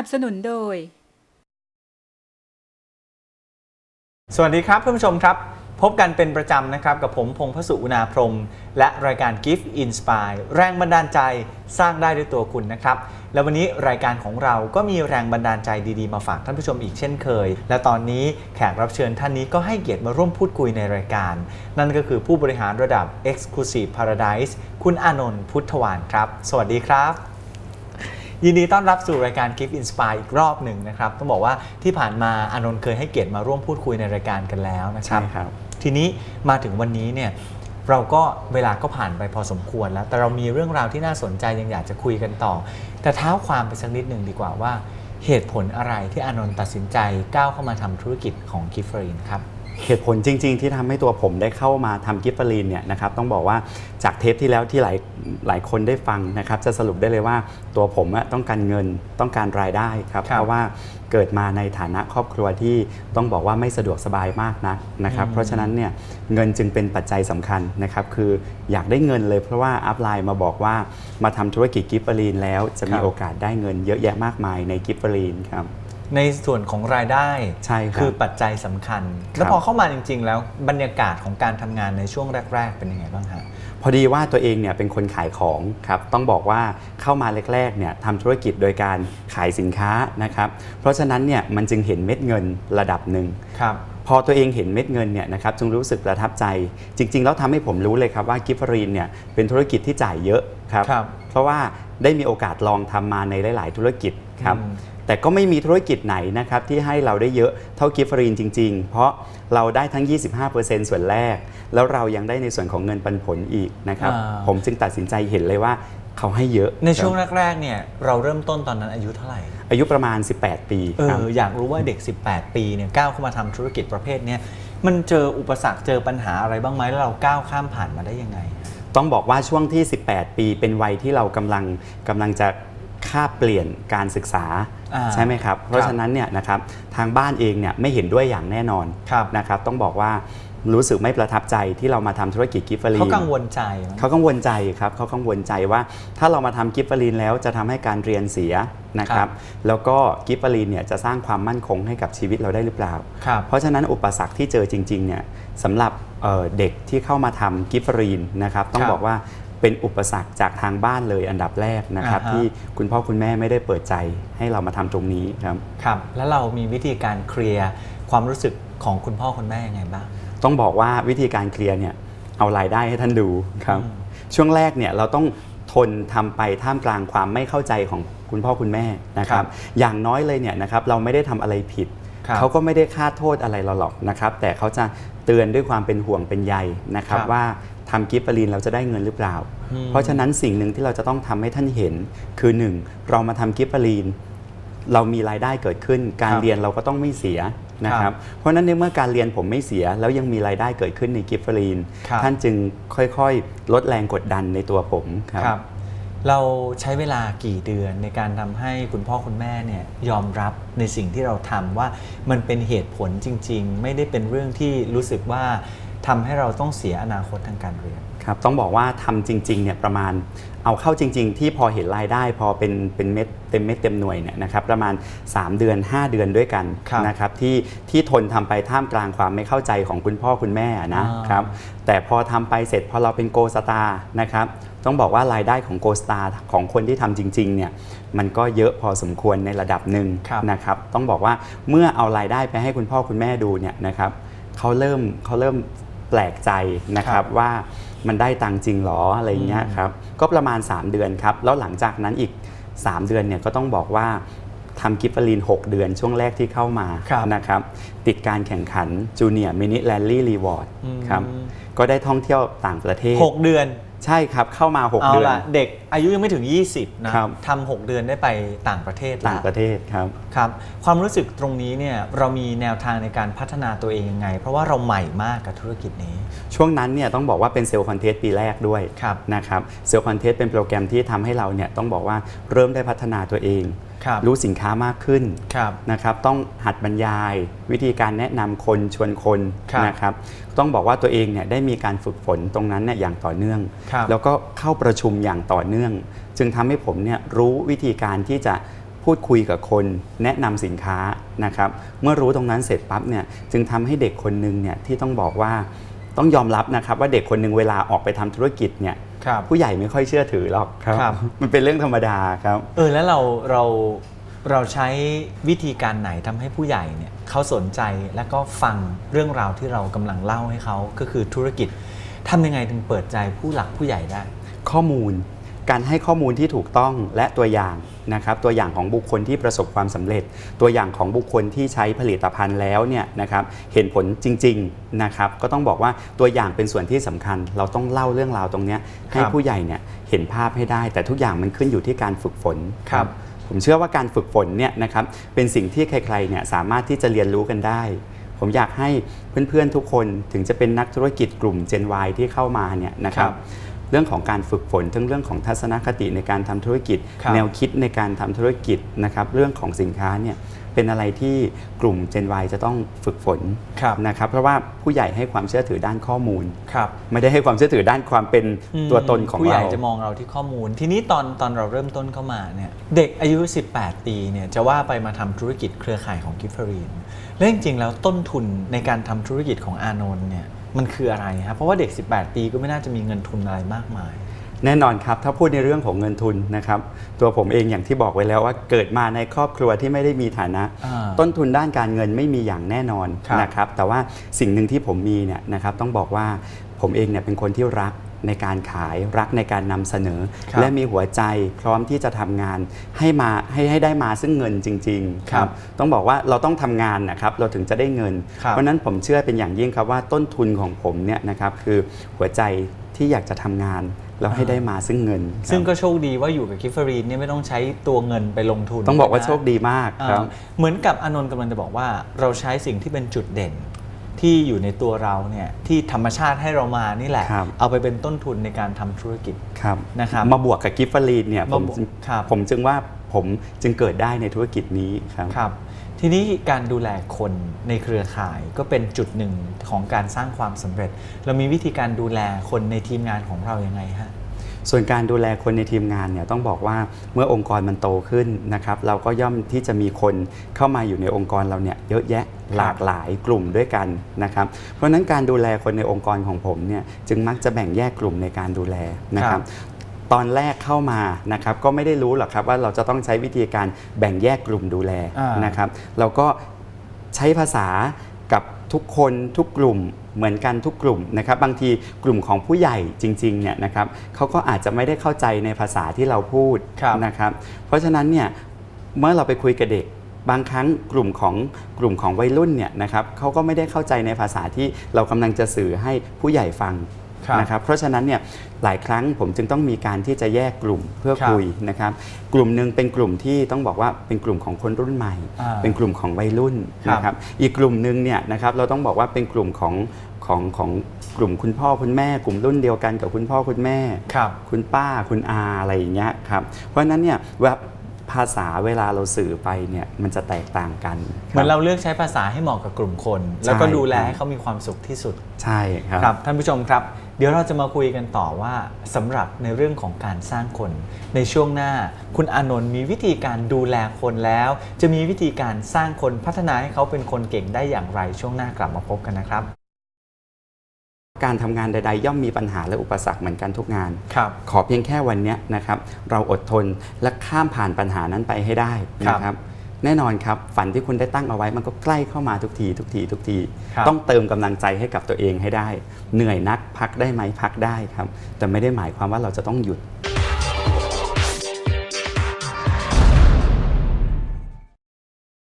สนับสนุนโดย สวัสดีครับท่านผู้ชมครับ พบกันเป็นประจำนะครับ กับผมพงพสุอุณาพรหมและรายการ Gift Inspire แรงบันดาลใจสร้างได้ด้วยตัวคุณนะครับ และวันนี้รายการของเราก็มีแรงบันดาลใจดีๆ มาฝากท่านผู้ชมอีกเช่นเคย และตอนนี้แขกรับเชิญท่านนี้ก็ให้เกียรติมาร่วมพูดคุยในรายการ นั่นก็คือผู้บริหารระดับ Exclusive Paradise คุณอานนท์พุทธวานครับ สวัสดีครับ ยินดีต้อนรับสู่รายการ Gift Inspire อีกรอบหนึ่งนะครับ ต้องบอกว่าที่ผ่านมาอานนท์เคยให้เกียรติมาร่วมพูดคุยในรายการกันแล้วนะครับใช่ครับ ทีนี้มาถึงวันนี้เนี่ยเราก็เวลาก็ผ่านไปพอสมควรแล้ว แต่เรามีเรื่องราวที่น่าสนใจยังอยากจะคุยกันต่อ แต่เท้าความไปสักนิดหนึ่งดีกว่าว่า เหตุผลอะไรที่อานนท์ตัดสินใจก้าวเข้ามาทำธุรกิจของกิฟเฟอรีนครับ เหตุผลจริง ๆ ที่ทำให้ตัวผมได้เข้ามาทำกิฟต์ฟรีนเนี่ยนะครับต้องบอกว่าจากเทปที่แล้วที่หลายหลายคนได้ฟังนะครับจะสรุปได้เลยว่าตัวผมอะต้องการเงินต้องการรายได้ครับครับเพราะว่าเกิดมาในฐานะครอบครัวที่ต้องบอกว่าไม่สะดวกสบายมากนักนะครับอืมเพราะฉะนั้นเนี่ยเงินจึงเป็นปัจจัยสำคัญนะครับคืออยากได้เงินเลยเพราะว่าอัพไลน์มาบอกว่ามาทำธุรกิจกิฟต์ฟรีนแล้วจะมีโอกาสได้เงินเยอะแยะมากมายในกิฟต์ฟรีนครับ ในส่วนของรายได้ใช่ครับคือปัจจัยสำคัญ แล้วครับพอเข้ามาจริง ๆ แล้วบรรยากาศของการทำงานในช่วงแรก ๆ เป็นยังไงบ้างฮะพอดีว่าตัวเองเนี่ยเป็นคนขายของครับต้องบอกว่าเข้ามาแรกๆเนี่ยทำธุรกิจโดยการขายสินค้านะครับ เพราะฉะนั้นเนี่ยมันจึงเห็นเม็ดเงินระดับหนึ่งครับพอตัวเองเห็นเม็ดเงินเนี่ยนะครับจึงรู้สึกประทับใจ จริง ๆ แล้วทำให้ผมรู้เลยครับว่ากิฟฟรีนเนี่ยเป็นธุรกิจที่จ่ายเยอะครับครับเพราะว่าได้มีโอกาสลองทำมาในหลาย ๆ ธุรกิจครับอืม แต่ก็ไม่มีธุรกิจไหนนะครับที่ให้เราได้เยอะเท่ากิฟฟรีนจริง ๆ เพราะเราได้ทั้ง 25%ส่วนแรก แล้วเรายังได้ในส่วนของเงินปันผลอีกนะครับอ่าผมจึงตัดสินใจเห็นเลยว่าเขาให้เยอะในช่วงครับแรกๆเนี่ยเราเริ่มต้นตอนนั้นอายุเท่าไหร่ อายุประมาณ 18 ปีเอครับออยากรู้ว่าเด็ก 18 ปีเนี่ยก้าวเข้ามาทำธุรกิจประเภทเนี้ยมันเจออุปสรรคเจอปัญหาอะไรบ้างไหมแล้วเราก้าวข้ามผ่านมาได้ยังไง ต้องบอกว่าช่วงที่ 18 ปีเป็นวัยที่เรากำลังกำลังจะคาบเปลี่ยนการศึกษาอ่า ใช่ไหมครับ เพราะฉะนั้นเนี่ยนะครับทางบ้านเองเนี่ยไม่เห็นด้วยอย่างแน่นอนครับนะครับต้องบอกว่ารู้สึกไม่ประทับใจที่เรามาทำธุรกิจกิฟต์ฟรีเขากังวลใจมั้ยเขากังวลใจครับเขากังวลใจว่าถ้าเรามาทำกิฟต์ฟรีนแล้วจะทำให้การเรียนเสียนะคครัรับบแล้วก็กิฟต์ฟรีนเนี่ยจะสร้างความมั่นคงให้กับชีวิตเราได้หรือเปล่าครับเพราะฉะนั้นอุปสรรคที่เจอจริงๆเนี่ยสำหรับเอ่อเด็กที่เข้ามาทำกิฟต์ฟรีนนะครับต้องครับบอกว่า เป็นอุปสรรคจากทางบ้านเลยอันดับแรกนะครับอ่าฮะ ที่คุณพ่อคุณแม่ไม่ได้เปิดใจให้เรามาทำตรงนี้ครับ ครับ แล้วเรามีวิธีการเคลียร์ความรู้สึกของคุณพ่อคุณแม่ยังไงบ้าง ต้องบอกว่าวิธีการเคลียร์เนี่ยเอารายได้ให้ท่านดูครับ อืมช่วงแรกเนี่ยเราต้องทนทำไปท่ามกลางความไม่เข้าใจของคุณพ่อคุณแม่นะครับอย่างน้อยเลยเนี่ยนะครับเราไม่ได้ทำอะไรผิด ครับเขาก็ไม่ได้คาดโทษอะไรเราหรอกนะครับ แต่เขาจะเตือนด้วยความเป็นห่วงเป็นใยนะครับครับว่า ทำกิฟต์ปรีนเราจะได้เงินหรือเปล่าอืมเพราะฉะนั้นสิ่งหนึ่งที่เราจะต้องทำให้ท่านเห็น คือหนึ่งเรามาทำกิฟต์ปรีนเรามีรายได้เกิดขึ้น การครับเรียนเราก็ต้องไม่เสียนะคครัรับบเพราะฉะนั้นในเมื่อการเรียนผมไม่เสีย แล้วยังมีรายได้เกิดขึ้นในกิฟต์ฟรีนครับท่านจึงค่อยๆ ลดแรงกดดันในตัวผมครับครับเราใช้เวลากี่เดือนในการทำให้คุณพ่อคุณแม่เนี่ยยอมรับในสิ่งที่เราทำว่ามันเป็นเหตุผลจริง ๆ ไม่ได้เป็นเรื่องที่รู้สึกว่า ทำให้เราต้องเสียอนาคตทางการเรียนครับต้องบอกว่าทำจริงๆเนี่ยประมาณเอาเข้าจริง ๆ ที่พอเห็นรายได้พอเป็นเป็นเม็ดเต็มเม็ดเต็มหน่วยเนี่ยนะครับประมาณ 3 เดือน 5 เดือนด้วยกันครับนะครับที่ที่ทนทำไปท่ามกลางความไม่เข้าใจของคุณพ่อคุณแม่นะอ่าครับแต่พอทำไปเสร็จพอเราเป็นโกสตาร์นะครับต้องบอกว่ารายได้ของโกสตาร์ของคนที่ทำจริงๆเนี่ยมันก็เยอะพอสมควรในระดับหนึ่งครับนะครับต้องบอกว่าเมื่อเอารายได้ไปให้คุณพ่อคุณแม่ดูเนี่ยนะครับเขาเริ่มเขาเริ่ม แปลกใจนะครับว่ามันได้ตังค์จริงเหรออะไรเงี้ยครับก็ประมาณ 3 เดือนครับ แล้วหลังจากนั้นอีก 3 เดือนเนี่ยก็ต้องบอกว่าทำกิฟต์ฟรีน 6 เดือนช่วงแรกที่เข้ามาครับนะครับติดการแข่งขันจูเนียร์มินิแลนลี่รีวอร์ดอืมครับก็ได้ท่องเที่ยวต่างประเทศหกเดือน ใช่ครับเข้ามา 6 เอาเดือน ละเด็กอายุยังไม่ถึง 20 นะครับ ทำหกเดือนได้ไปต่างประเทศต่างละประเทศครับ ครับ ความรู้สึกตรงนี้เนี่ยเรามีแนวทางในการพัฒนาตัวเองยังไง เพราะว่าเราใหม่มากกับธุรกิจนี้ ช่วงนั้นเนี่ยต้องบอกว่าเป็นเซลล์คอนเทสต์ปีแรกด้วยครับนะครับเซลล์คอนเทสต์เป็นโปรแกรมที่ทำให้เราเนี่ยต้องบอกว่าเริ่มได้พัฒนาตัวเองค รับรู้สินค้ามากขึ้นครับนะครับ ต้องหัดบรรยาย วิธีการแนะนำคนชวนคนครับนะครับ ต้องบอกว่าตัวเองเนี่ยได้มีการฝึกฝนตรงนั้นเนี่ยอย่างต่อเนื่องครับแล้วก็เข้าประชุมอย่างต่อเนื่อง จึงทำให้ผมเนี่ยรู้วิธีการที่จะพูดคุยกับคนแนะนำสินค้านะครับ เมื่อรู้ตรงนั้นเสร็จปั๊บเนี่ยจึงทำให้เด็กคนหนึ่งเนี่ยที่ต้องบอกว่าต้องยอมรับนะครับว่าเด็กคนหนึ่งเวลาออกไปทำธุรกิจเนี่ยครับ ผู้ใหญ่ไม่ค่อยเชื่อถือหรอกครับครับ มันเป็นเรื่องธรรมดาครับ เออแล้วเราเราเราใช้วิธีการไหนทำให้ผู้ใหญ่เนี่ยเขาสนใจแล้วก็ฟังเรื่องราวที่เรากำลังเล่าให้เขาก็คือธุรกิจทำยังไงถึงเปิดใจผู้หลักผู้ใหญ่ได้ ข้อมูล การให้ข้อมูลที่ถูกต้องและตัวอย่างนะครับตัวอย่างของบุคคลที่ประสบความสำเร็จ ตัวอย่างของบุคคลที่ใช้ผลิตภัณฑ์แล้วเนี่ยนะครับเห็นผลจริงๆนะครับก็ต้องบอกว่าตัวอย่างเป็นส่วนที่สำคัญ เราต้องเล่าเรื่องราวตรงเนี้ยให้ครับผู้ใหญ่เนี่ยเห็นภาพให้ได้ แต่ทุกอย่างมันขึ้นอยู่ที่การฝึกฝนครับผมเชื่อว่าการฝึกฝนเนี่ยนะครับเป็นสิ่งที่ใครๆเนี่ยสามารถที่จะเรียนรู้กันได้ ผมอยากให้เพื่อนๆทุกคนถึงจะเป็นนักธุรกิจกลุ่ม Gen Y ที่เข้ามาเนี่ยนะครับ เรื่องของการฝึกฝนทั้งเรื่องของทัศนคติในการทำธุรกิจครับแนวคิดในการทำธุรกิจนะครับเรื่องของสินค้าเนี่ยเป็นอะไรที่กลุ่ม Gen Y จะต้องฝึกฝนครับนะครับเพราะว่าผู้ใหญ่ให้ความเชื่อถือด้านข้อมูลครับไม่ได้ให้ความเชื่อถือด้านความเป็นตัวตนของผู้ใหเราญ่จะมองเราที่ข้อมูล ทีนี้ตอนตอนเราเริ่มต้นเข้ามาเนี่ยเด็กอายุ 18 ปีเนี่ยจะว่าไปมาทำธุรกิจเครือข่ายของกิฟเฟอรีนและจริงๆแล้วต้นทุนในการทำธุรกิจของอานนท์เนี่ย มันคืออะไรครับเพราะว่าเด็ก 18 ปีก็ไม่น่าจะมีเงินทุนอะไรมากมาย แน่นอนครับ ถ้าพูดในเรื่องของเงินทุนนะครับ ตัวผมเองอย่างที่บอกไว้แล้วว่าเกิดมาในครอบครัวที่ไม่ได้มีฐานะ อ่าต้นทุนด้านการเงินไม่มีอย่างแน่นอนครับนะครับ แต่ว่าสิ่งหนึ่งที่ผมมีเนี่ยนะครับต้องบอกว่าผมเองเนี่ยเป็นคนที่รัก ในการขายรักในการนำเสนอครับและมีหัวใจพร้อมที่จะทำงานให้มาให้ให้ได้มาซึ่งเงินจริงๆครับต้องบอกว่าเราต้องทำงานนะครับเราถึงจะได้เงินครับเพราะฉะนั้นผมเชื่อเป็นอย่างยิ่งครับว่าต้นทุนของผมเนี่ยนะครับคือหัวใจที่อยากจะทำงานแล้วให้ได้มาซึ่งเงินครับซึ่งก็โชคดีว่าอยู่กับกิฟเฟอรีนเนี่ยไม่ต้องใช้ตัวเงินไปลงทุน ต้องบอกว่านะโชคดีมากครับอ่าเหมือนกับอานนท์กำลังจะบอกว่าเราใช้สิ่งที่เป็นจุดเด่น ที่อยู่ในตัวเราเนี่ยที่ธรรมชาติให้เรามานี่แหละ ครับ เอาไปเป็นต้นทุนในการทำธุรกิจ ครับนะครับมาบวกกับกิฟต์ฟรีนเนี่ยผมมาบวกครับ ผมจึงว่าผมจึงเกิดได้ในธุรกิจนี้ครับ ครับทีนี้การดูแลคนในเครือข่ายก็เป็นจุดหนึ่งของการสร้างความสำเร็จ เรามีวิธีการดูแลคนในทีมงานของเรายังไงฮะ ส่วนการดูแลคนในทีมงานเนี่ยต้องบอกว่าเมื่อองค์กรมันโตขึ้นนะครับเราก็ย่อมที่จะมีคนเข้ามาอยู่ในองค์กรเราเนี่ยเยอะแยะหลากหลายกลุ่มด้วยกันนะครับ เพราะฉะนั้นการดูแลคนในองค์กรของผมเนี่ยจึงมักจะแบ่งแยกกลุ่มในการดูแลนะคครัรับบตอนแรกเข้ามานะครับก็ไม่ได้รู้หรอกครับว่าเราจะต้องใช้วิธีการแบ่งแยกกลุ่มดูแลอ่านนะครับเราก็ใช้ภาษากับ ทุกคนทุกกลุ่มเหมือนกันทุกกลุ่มนะครับ บางทีกลุ่มของผู้ใหญ่จริงๆเนี่ยนะครับเขาก็อาจจะไม่ได้เข้าใจในภาษาที่เราพูดครับนะครับ เพราะฉะนั้นเนี่ยเมื่อเราไปคุยกับเด็กบางครั้งกลุ่มของกลุ่มของวัยรุ่นเนี่ยนะครับเขาก็ไม่ได้เข้าใจในภาษาที่เรากำลังจะสื่อให้ผู้ใหญ่ฟังครับ นะครับเพราะฉะนั้นเนี่ยหลายครั้งผมจึงต้องมีการที่จะแยกกลุ่มเพื่อครับคุยนะครับกลุ่มหนึ่งเป็นกลุ่มที่ต้องบอกว่าเป็นกลุ่มของคนรุ่นใหม่อ่าเป็นกลุ่มของวัยรุ่นครับนะครับอีกกลุ่มหนึ่งเนี่ยนะครับเราต้องบอกว่าเป็นกลุ่มของของของกลุ่มคุณพ่อคุณแม่ กลุ่มรุ่นเดียวกันกับคุณพ่อคุณแม่ครับคุณป้าคุณอาอะไรอย่างเงี้ยครับเพราะฉะนั้นเนี่ยเวลาภาษาเวลาเราสื่อไปเนี่ยมันจะแตกต่างกันเหมือนเราเลือกใช้ภาษาให้เหมาะกับกลุ่มคน แล้วก็ใช่ดูแลครับให้เขามีความสุขที่สุดใช่ครับครับท่านผู้ชมครับ เดี๋ยวเราจะมาคุยกันต่อว่าสำหรับในเรื่องของการสร้างคน ในช่วงหน้า คุณอานนท์มีวิธีการดูแลคนแล้ว จะมีวิธีการสร้างคนพัฒนาให้เขาเป็นคนเก่งได้อย่างไรช่วงหน้ากลับมาพบกันนะครับ การทำงานใด ๆ ย่อมมีปัญหาและอุปสรรคเหมือนกันทุกงาน ครับ ขอเพียงแค่วันเนี้ยนะครับ เราอดทนและข้ามผ่านปัญหานั้นไปให้ได้ครับนะครับ แน่นอนครับ ฝันที่คุณได้ตั้งเอาไว้มันก็ใกล้เข้ามาทุกที ทุกที ทุกทีครับต้องเติมกำลังใจให้กับตัวเองให้ได้ เหนื่อยนักพักได้ไหมพักได้ครับ แต่ไม่ได้หมายความว่าเราจะต้องหยุด